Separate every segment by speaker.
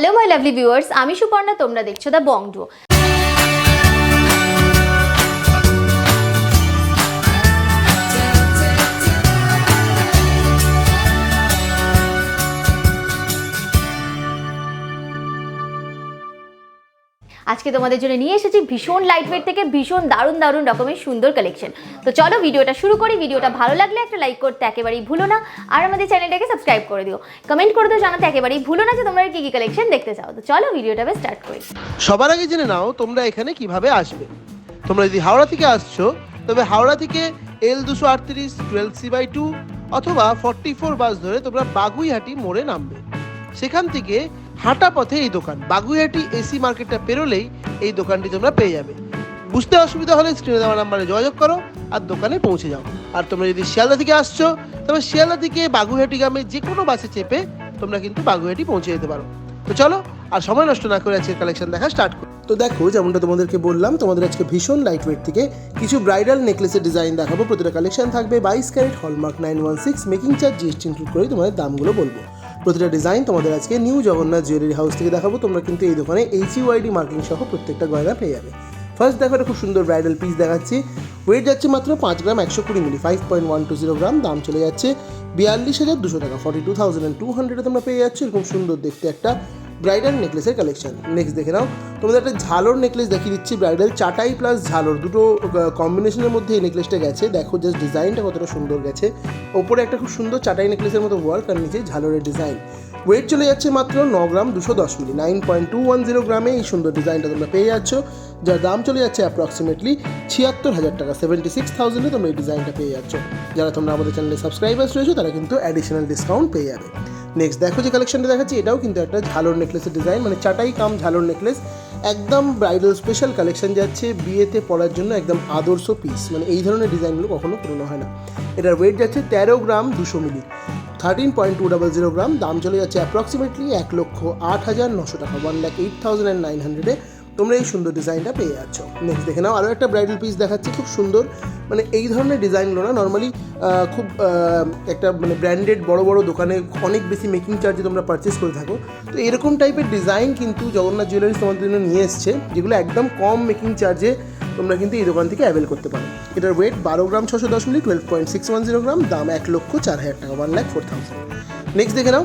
Speaker 1: Hello my lovely viewers আমি সুপর্ণা তোমরা দেখছ দ্য বংডু আজকে তোমাদের জন্য নিয়ে এসেছি ভীষণ লাইট ওয়েট থেকে ভীষণ দারুণ দারুণ রকমের সুন্দর কালেকশন তো চলো ভিডিওটা শুরু করি। ভিডিওটা ভালো লাগলে একটা লাইক করতে একেবারেই ভুলো না। আর আমাদের চ্যানেলটাকে সাবস্ক্রাইব করে দিও। কমেন্ট করে দিও, জানাতে একেবারেই ভুলো না যে তোমরা কি কি কালেকশন দেখতে চাও। তো চলো ভিডিওটা স্টার্ট করি।
Speaker 2: সবার আগে জেনে নাও তোমরা এখানে কীভাবে আসবে। তোমরা যদি হাওড়া থেকে আসছো, তবে হাওড়া থেকে এল দুশো আটত্রিশ টুয়েলভ সি বাই টু অথবা ফর্টি ফোর বাস ধরে তোমরা বাগুইহাটি মোড়ে নামবে। সেখান থেকে হাঁটা পথে এই দোকান। বাগুইহাটি এসি মার্কেটটা পেরোলেই এই দোকানটি তোমরা পেয়ে যাবে। বুঝতে অসুবিধা হলে স্ক্রিনে দেওয়া নাম্বারে যোগাযোগ করো আর দোকানে পৌঁছে যাও। আর তোমরা যদি শিয়ালদা থেকে আসছো, তবে শিয়ালদা থেকে বাগুইহাটি গ্রামে যে কোনো বাসে চেপে তোমরা কিন্তু বাগুইহাটি পৌঁছে যেতে পারো। তো চলো, আর সময় নষ্ট না করে আজকে কালেকশন দেখা স্টার্ট করি। তো দেখো, যেমনটা তোমাদেরকে বললাম, তোমাদের আজকে ভীষণ লাইট ওয়েট থেকে কিছু ব্রাইডাল নেকলেসের ডিজাইন দেখাবো। প্রতিটা কালেকশন থাকবে বাইশ carat hallmark nine one six making charge GST include করে তোমাদের দামগুলো বলব। প্রতিটা ডিজাইন তোমাদের আজকে নিউ জগন্নাথ জুয়েলারি হাউস থেকে দেখাবো। তোমরা কিন্তু এই দোকানে এইচ ইউআইডি মার্কিং সহ প্রত্যেকটা গয়না পেয়ে যাবে। ফার্স্ট দেখো একটা খুব সুন্দর ব্রাইডাল পিস দেখাচ্ছি। ওয়েট যাচ্ছে মাত্র পাঁচ গ্রাম একশো কুড়ি milli five point one two zero gram. দাম চলে যাচ্ছে বিয়াল্লিশ হাজার দুশো টাকা ফর্টি টু থাউজেন্ড টু হান্ড্রেডে তোমরা পেয়ে যাচ্ছ। এরকম সুন্দর দেখতে একটা ব্রাইডাল নেকলেসের কালেকশন নেক্সট দেখে নাও। তোমাদের একটা ঝালর নেকলেস দেখিয়ে দিচ্ছি। ব্রাইডাল চাটাই প্লাস ঝালর দুটো কম্বিনেশনের মধ্যে এই নেকলেসটা গেছে। দেখো জাস্ট ডিজাইনটা কতটা সুন্দর গেছে। ওপরে একটা খুব সুন্দর চাটাই নেকলেসের মতো ওয়ার্ক আর নিচে ঝালরের ডিজাইন ওয়েট চলে যাচ্ছে মাত্র ন গ্রাম দুশো দশ milli. Nine point two one zero গ্রামে এই সুন্দর ডিজাইনটা তোমরা পেয়ে যাচ্ছ। যার দাম চলে যাচ্ছে অ্যাপ্রক্সিমেটলি ছিয়াত্তর হাজার টাকা। সেভেন্টি সিক্স থাউজেন্ডে তোমরা এই ডিজাইনটা পেয়ে যাচ্ছ। যারা তোমরা আমাদের চ্যানেলে সাবস্ক্রাইবার্স রয়েছে, তারা কিন্তু অ্যাডিশনাল ডিসকাউন্ট পেয়ে যাবে। নেক্সট দেখো যে কালেকশনটা দেখাচ্ছি, এটাও কিন্তু একটা ঝালর নেকলেসের ডিজাইন মানে চাটাই কাম ঝালর নেকলেস একদম ব্রাইডাল স্পেশাল কালেকশন যাচ্ছে, বিয়েতে পড়ার জন্য একদম আদর্শ পিস মানে এই ধরনের ডিজাইনগুলো কখনো পুরনো হয় না। এটার ওয়েট যাচ্ছে তেরো গ্রাম দুশো milli thirteen point two double zero gram, দাম চলে যাচ্ছে অ্যাপ্রক্সিমেটলি এক লক্ষ আট হাজার নশো টাকা one lakh eight thousand and nine হান্ড্রেডে তোমরা এই সুন্দর ডিজাইনটা পেয়ে যাচ্ছ। নেক্সট দেখে নাও আরও একটা ব্রাইডাল পিস দেখাচ্ছি, খুব সুন্দর। মানে এই ধরনের ডিজাইনগুলো না নর্মালি খুব একটা মানে ব্র্যান্ডেড বড় বড় দোকানে অনেক বেশি মেকিং চার্জে তোমরা পারচেস করে থাকো। তো এরকম টাইপের ডিজাইন কিন্তু জগন্নাথ জুয়েলারি তোমাদের জন্য নিয়ে এসছে, যেগুলো একদম কম মেকিং চার্জে তোমরা কিন্তু এই দোকান থেকে অ্যাভেল করতে পারো। এটার ওয়েট বারো গ্রাম ছশো দশ milli twelve point six one zero gram, দাম এক লক্ষ চার হাজার টাকা one lakh four thousand next দেখে নাও।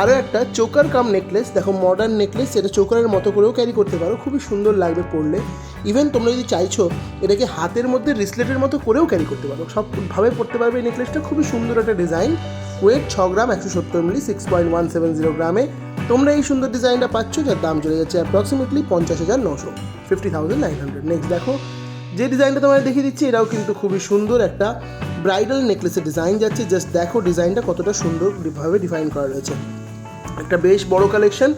Speaker 2: আরও একটা চোকার কাম নেকলেস দেখো মডার্ন নেকলেস এটা চোকারের মতো করেও ক্যারি করতে পারো। খুবই সুন্দর লাগবে পরলে। ইভেন তোমরা যদি চাইছো, এটাকে হাতের মধ্যে রিসলেটের মতো করেও ক্যারি করতে পারো। সবভাবে পড়তে পারবে এই নেকলেসটা খুবই সুন্দর একটা ডিজাইন ওয়েট ছ গ্রাম, একশো সত্তর milli six point one seven zero গ্রামে। তোমরা এই সুন্দর ডিজাইনটা পাচ্ছ, যার দাম চলে যাচ্ছে অ্যাপ্রক্সিমেটলি পঞ্চাশ হাজার নশো। Fifty thousand nine hundred next দেখো, যে ডিজাইনটা তোমাদের দেখিয়ে দিচ্ছি, এটাও কিন্তু খুবই সুন্দর একটা ব্রাইডাল নেকলেসের ডিজাইন যাচ্ছে জাস্ট দেখো ডিজাইনটা কতটা সুন্দরভাবে ডিফাইন করা রয়েছে। একটা বেশ বড় কালেকশন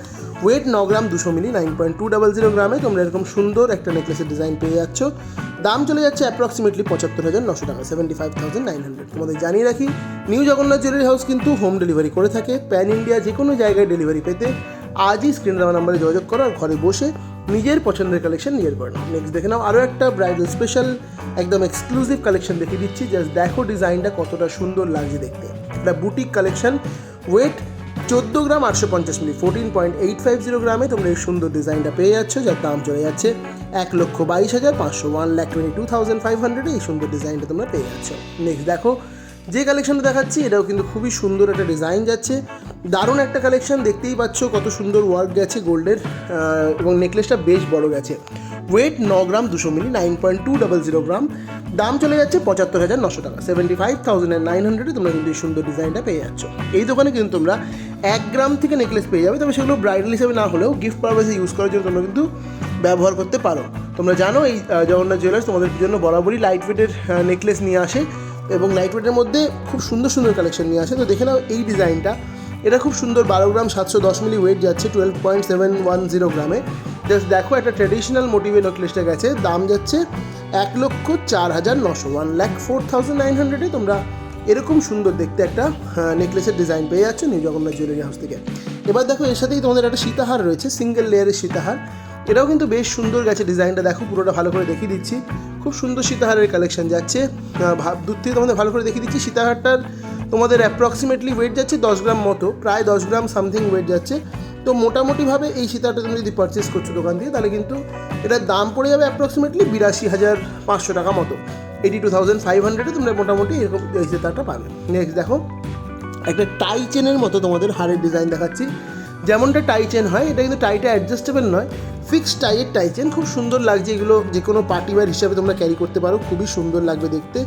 Speaker 2: ওয়েট ন গ্রাম দুশো milli nine point two double zero গ্রামে তোমরা এরকম সুন্দর একটা নেকলেসের ডিজাইন পেয়ে যাচ্ছ। দাম চলে যাচ্ছে অ্যাপ্রক্সিমেটলি পঁচাত্তর হাজার নশো টাকা seventy five thousand nine hundred তোমাদের জানিয়ে রাখি নিউ জগন্নাথ জুয়েলারি হাউস কিন্তু হোম ডেলিভারি করে থাকে। প্যান ইন্ডিয়া যে কোনো জায়গায় ডেলিভারি পেতে আজই স্ক্রিন দেওয়া নাম্বারে যোগাযোগ করো আর ঘরে বসে নিজের পছন্দের কালেকশন নিজের করে নাও। নেক্সট দেখে নাও আরও একটা ব্রাইডাল স্পেশাল একদম এক্সক্লুসিভ কালেকশন দেখিয়ে দিচ্ছি। জাস্ট দেখো ডিজাইনটা কতটা সুন্দর লাগছে দেখতে। এটা বুটিক কালেকশন ওয়েট চোদ্দ গ্রাম আটশো পঞ্চাশ milli fourteen point eight five zero গ্রামে তোমরা এই সুন্দর ডিজাইনটা পেয়ে যাচ্ছ। যার দাম চলে যাচ্ছে এক লক্ষ বাইশ হাজার পাঁচশো one lakh twenty two thousand five হান্ড্রেডে এই সুন্দর ডিজাইনটা তোমরা পেয়ে যাচ্ছ। নেক্সট দেখো যে কালেকশনটা দেখাচ্ছি, এটাও কিন্তু খুবই সুন্দর একটা ডিজাইন যাচ্ছে। দারুণ একটা কালেকশন দেখতেই পাচ্ছ কত সুন্দর ওয়ার্ক গেছে গোল্ডের এবং নেকলেসটা বেশ বড় গেছে। ওয়েট ন গ্রাম দুশো milli nine point two double zero gram. দাম চলে যাচ্ছে পঁচাত্তর হাজার নশো টাকা। সেভেন্টি ফাইভ থাউজেন্ড নাইন হান্ড্রেডে তোমরা কিন্তু এই সুন্দর ডিজাইনটা পেয়ে যাচ্ছ। এই দোকানে কিন্তু তোমরা এক গ্রাম থেকে নেকলেস পেয়ে যাবে, তবে সেগুলো ব্রাইডাল হিসেবে না হলেও গিফট পারপাসে ইউজ করার জন্য তোমরা কিন্তু ব্যবহার করতে পারো। তোমরা জানো এই জগন্নাথ জুয়েলার্স তোমাদের জন্য বরাবরই লাইট ওয়েটের নেকলেস নিয়ে আসে। এবং লাইট ওয়েটের মধ্যে খুব সুন্দর সুন্দর কালেকশন নিয়ে আসে। তো দেখে নাও এই ডিজাইনটা এটা খুব সুন্দর, বারো গ্রাম সাতশো দশ মিলি ওয়েট যাচ্ছে twelve point seven one zero গ্রামে। জাস্ট দেখো, একটা ট্র্যাডিশনাল মোটিভে নেকলেসটা গেছে, দাম যাচ্ছে এক লক্ষ চার হাজার নশো one lakh four thousand nine হান্ড্রেডে তোমরা এরকম সুন্দর দেখতে একটা নেকলেসের ডিজাইন পেয়ে যাচ্ছ নিউ জগন্নাথ জুয়েলারি হাউস থেকে। এবার দেখো, এর সাথেই তোমাদের একটা সীতাহার রয়েছে সিঙ্গেল লেয়ারের সীতাহার। এটাও কিন্তু বেশ সুন্দর গেছে ডিজাইনটা। দেখো, পুরোটা ভালো করে দেখিয়ে দিচ্ছি। খুব সুন্দর সীতাহারের কালেকশন যাচ্ছে। দূর থেকে তোমাদের ভালো করে দেখিয়ে দিচ্ছি। সীতাহারটার তোমাদের অ্যাপ্রক্সিমেটলি ওয়েট যাচ্ছে দশ গ্রাম মতো, প্রায় দশ গ্রাম সামথিং ওয়েট যাচ্ছে। তো মোটামুটিভাবে এই সীতাহারটা তুমি যদি পারচেস করছ দোকান থেকে তাহলে কিন্তু এটার দাম পড়ে যাবে অ্যাপ্রক্সিমেটলি বিরাশি হাজার পাঁচশো টাকা মতো। এইটি টু থাউজেন্ড ফাইভ হান্ড্রেডে তোমরা মোটামুটি এরকম এই সীতাটা পাবে। নেক্সট দেখো, একটা টাই চেনের মতো তোমাদের হারের ডিজাইন দেখাচ্ছি। যেমনটা টাই চেন হয়, এটা কিন্তু টাইটা অ্যাডজাস্টেবল নয়। ফিক্সড টাইয়ের টাই চেন খুব সুন্দর লাগছে এগুলো যে কোনো পার্টি ওয়্যার হিসাবে তোমরা ক্যারি করতে পারো, খুবই সুন্দর লাগবে দেখতে।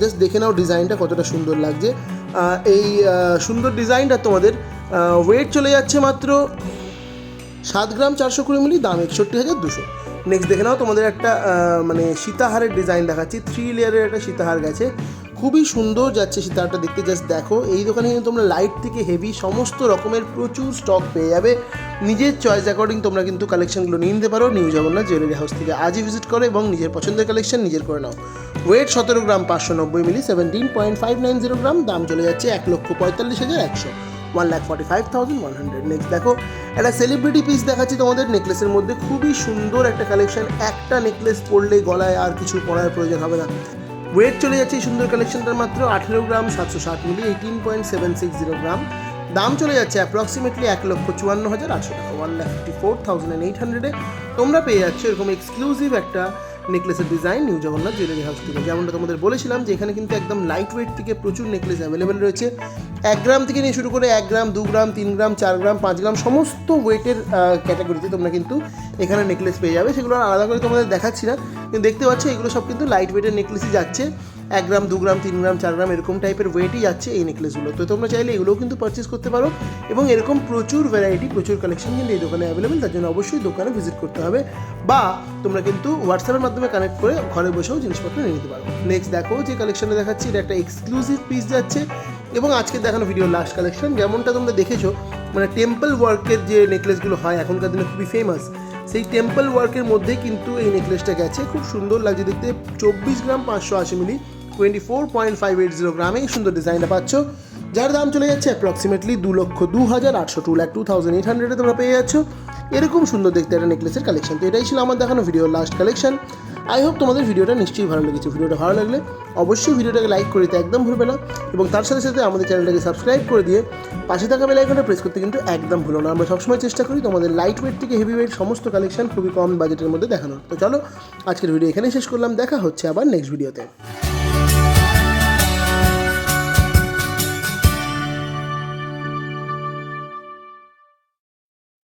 Speaker 2: জাস্ট দেখে নাও ডিজাইনটা কতটা সুন্দর লাগছে। এই সুন্দর ডিজাইনটা তোমাদের ওয়েট চলে যাচ্ছে মাত্র সাত গ্রাম চারশো কুড়ি মিলি, দাম একষট্টি হাজার দুশো। নেক্সট দেখে নাও তোমাদের একটা মানে সীতাহারের ডিজাইন দেখাচ্ছি। থ্রি লেয়ারের একটা সীতাহার গেছে। খুবই সুন্দর যাচ্ছে সীতাহারটা দেখতে জাস্ট দেখো। এই দোকানে কিন্তু তোমরা লাইট থেকে হেভি সমস্ত রকমের প্রচুর স্টক পেয়ে যাবে। নিজের চয়েস অ্যাকর্ডিং তোমরা কিন্তু কালেকশনগুলো নিয়ে নিতে পারো। নিউ জগন্নাথ জুয়েলারি হাউস থেকে আজই ভিজিট করো এবং নিজের পছন্দের কালেকশন নিজের করে নাও। ওয়েট সতেরো গ্রাম, পাঁচশো নব্বই milli seventeen point five nine zero gram. দাম চলে যাচ্ছে এক লক্ষ পঁয়তাল্লিশ হাজার একশো। One lakh forty five thousand one hundred next দেখো, একটা সেলিব্রিটি পিস দেখাচ্ছি তোমাদের নেকলেসের মধ্যে। খুবই সুন্দর একটা কালেকশন একটা নেকলেস পরলে গলায় আর কিছু পরার প্রয়োজন হবে না। ওয়েট চলে যাচ্ছে সুন্দর কালেকশনটার মাত্র আঠেরো গ্রাম সাতশো ষাট milli eighteen point seven six zero gram. দাম চলে যাচ্ছে অ্যাপ্রক্সিমেটলি এক লক্ষ চুয়ান্ন হাজার আটশো টাকা one lakh fifty four thousand eight হান্ড্রেডে তোমরা পেয়ে যাচ্ছ এরকম এক্সক্লুসিভ একটা নেকলেসের design new Jagannath jewellery house থেকে। যেমনটা তোমাদের বলেছিলাম যে এখানে কিন্তু একদম লাইট ওয়েট থেকে প্রচুর নেকলেস অ্যাভেলেবেল রয়েছে। এক গ্রাম থেকে নিয়ে শুরু করে এক গ্রাম, দু গ্রাম, তিন গ্রাম, চার গ্রাম, পাঁচ গ্রাম সমস্ত ওয়েটের ক্যাটাগরিতে তোমরা কিন্তু এখানে নেকলেস পেয়ে যাবে। সেগুলো আলাদা করে তোমাদের দেখাচ্ছি না। কিন্তু দেখতে পাচ্ছ এগুলো সব কিন্তু লাইট ওয়েটের নেকলেসই যাচ্ছে। এক গ্রাম, দু গ্রাম, তিন গ্রাম, চার গ্রাম এরকম টাইপের ওয়েটই যাচ্ছে এই নেকলেসগুলো তো তোমরা চাইলে এগুলোও কিন্তু পারচেস করতে পারো এবং এরকম প্রচুর ভ্যারাইটি প্রচুর কালেকশন কিন্তু এই দোকানে অ্যাভেলেবেল তার জন্য অবশ্যই দোকানে ভিজিট করতে হবে বা তোমরা কিন্তু হোয়াটসঅ্যাপের মাধ্যমে কানেক্ট করে ঘরে বসেও জিনিসপত্র নিয়ে নিতে পারো। নেক্সট দেখো যে কালেকশনে দেখাচ্ছি, এটা একটা এক্সক্লুসিভ পিস যাচ্ছে এবং আজকে দেখানো ভিডিও লাস্ট কালেকশন যেমনটা তোমরা দেখেছ মানে টেম্পল ওয়ার্কের যে নেকলেসগুলো হয়, এখনকার দিনে খুবই ফেমাস সেই টেম্পল ওয়ার্কের মধ্যে কিন্তু এই নেকলেসটা গেছে। খুব সুন্দর লাগছে দেখতে, চব্বিশ গ্রাম পাঁচশো আশি milli. Twenty four point five eight zero গ্রামে এই সুন্দর ডিজাইনটা পাচ্ছ। যার দাম চলে যাচ্ছে অ্যাপ্রক্সিমেটলি দু লক্ষ দু হাজার আটশো two lakh two thousand eight হান্ড্রেডে তোমরা পেয়ে যাচ্ছ। এরকম সুন্দর দেখতে একটা নেকলেসের কালেকশন তো এটাই ছিল আমার দেখানো ভিডিওর লাস্ট কালেকশন আই হোপ তোমাদের ভিডিওটা নিশ্চয়ই ভালো লেগেছে। ভিডিওটা ভালো লাগলে অবশ্যই ভিডিওটাকে লাইক করে দিতে একদম ভুলবে না। এবং তার সাথে সাথে আমাদের চ্যানেলটাকে সাবস্ক্রাইব করে দিয়ে পাশে থাকা বেল আইকনটা প্রেস করতে কিন্তু একদম ভুলো না। আমরা সবসময় চেষ্টা করি তোমাদের লাইট ওয়েট থেকে হেভি ওয়েট সমস্ত কালেকশন খুবই কম বাজেটের মধ্যে দেখানোর। তো চলো, আজকের ভিডিও এখানেই শেষ করলাম। দেখা হচ্ছে আবার নেক্সট ভিডিওতে